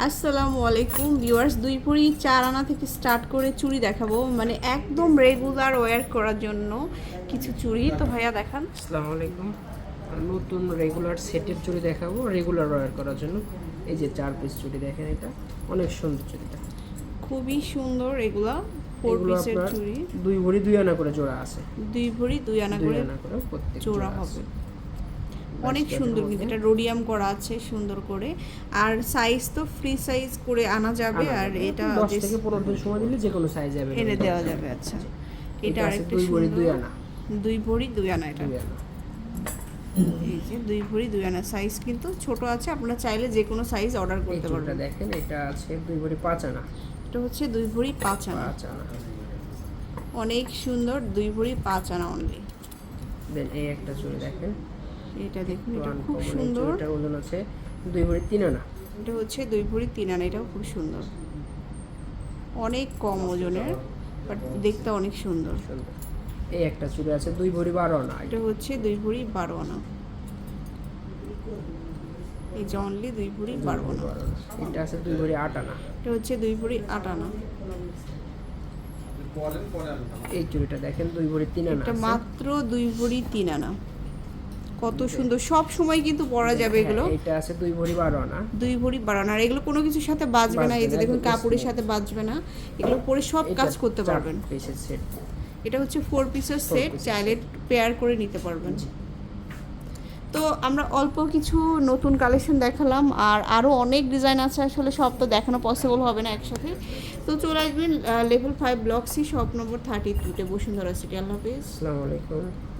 আসসালামু আলাইকুম ভিউয়ার্স দুই ভরি চার আনা থেকে স্টার্ট করে চুড়ি দেখাবো। মানে একদম রেগুলার ওয়্যার করার জন্য কিছু চুড়ি। তো ভাইয়া দেখান। আসসালামু আলাইকুম। নতুন রেগুলার সেটের চুড়ি দেখাবো রেগুলার ওয়্যার করার জন্য। এই যে চার পিস চুড়ি দেখেন এটা। অনেক সুন্দর চুড়িটা খুবই সুন্দর এগুলা ফোর পিসের চুড়ি। দুই ভরি দুই আনা করে জোড়া আছে। দুই ভরি দুই আনা করে জোড়া হবে। অনেক সুন্দর কিন্তু এটা রোডিয়াম করা আছে সুন্দর করে। আর সাইজ তো ফ্রি সাইজ করে আনা যাবে আর এটা দশ যে থেকে পনেরো দিন সময় দিলে যে কোনো সাইজ যাবে এনে দেওয়া যাবে আচ্ছা। এটা আরেকটা দুই ভরি দুই আনা। দুই ভরি দুই আনা এটা। এই যে দুই ভরি দুই আনা। সাইজ কিন্তু ছোট আছে আপনারা চাইলে যে কোনো সাইজ অর্ডার করতে পারবেন। দেখেন এটা আছে দুই ভরি পাঁচ আনা। এটা হচ্ছে দুই ভরি পাঁচ আনা। পাঁচ আনা। অনেক সুন্দর দুই ভরি পাঁচ আনা অনলি দেন এই একটা চুড়ি দেখেন। এটা দেখুন এটা খুব সুন্দর। চুড়িটার ওজন আছে দুই ভরি তিন আনা। এটা হচ্ছে দুই ভরি তিন আনা এটাও খুব সুন্দর। অনেক কম ওজনের বাট দেখতে অনেক সুন্দর। সুন্দর। এই একটা চুড়ি আছে দুই ভরি বারো আনা। এটা হচ্ছে দুই ভরি বারো আনা। এই যে অনলি দুই ভরি বারো আনা। এটা আছে দুই ভরি আট আনা। এটা হচ্ছে দুই ভরি আট আনা। এই চুড়িটা দেখেন দুই ভরি তিন আনা এটা মাত্র দুই ভরি তিন আনা। কত সুন্দর সব সময় কিন্তু পরা যাবে এগুলো। হ্যাঁ, এটা আছে দুই ভরি বারো আনা। দুই ভরি বাড়ানো আর এগুলো কোনো কিছুর সাথে বাজবে না এই যে দেখুন কাপড়ের সাথে বাজবে না। এগুলো পরে সব কাজ করতে পারবেন। এটা হচ্ছে ফোর পিসের সেট চাইলে পেয়ার করে নিতে পারবেন। তো আমরা অল্প কিছু নতুন কালেকশন দেখালাম আর আরও অনেক ডিজাইন আছে আসলে সব তো দেখানো পসিবল হবে না একসাথে। তো চলে আসবেন level five block C shop number thirty টুতে বসুন্ধরা সিটি আল্লাহ হাফিজ। আসসালামু আলাইকুম।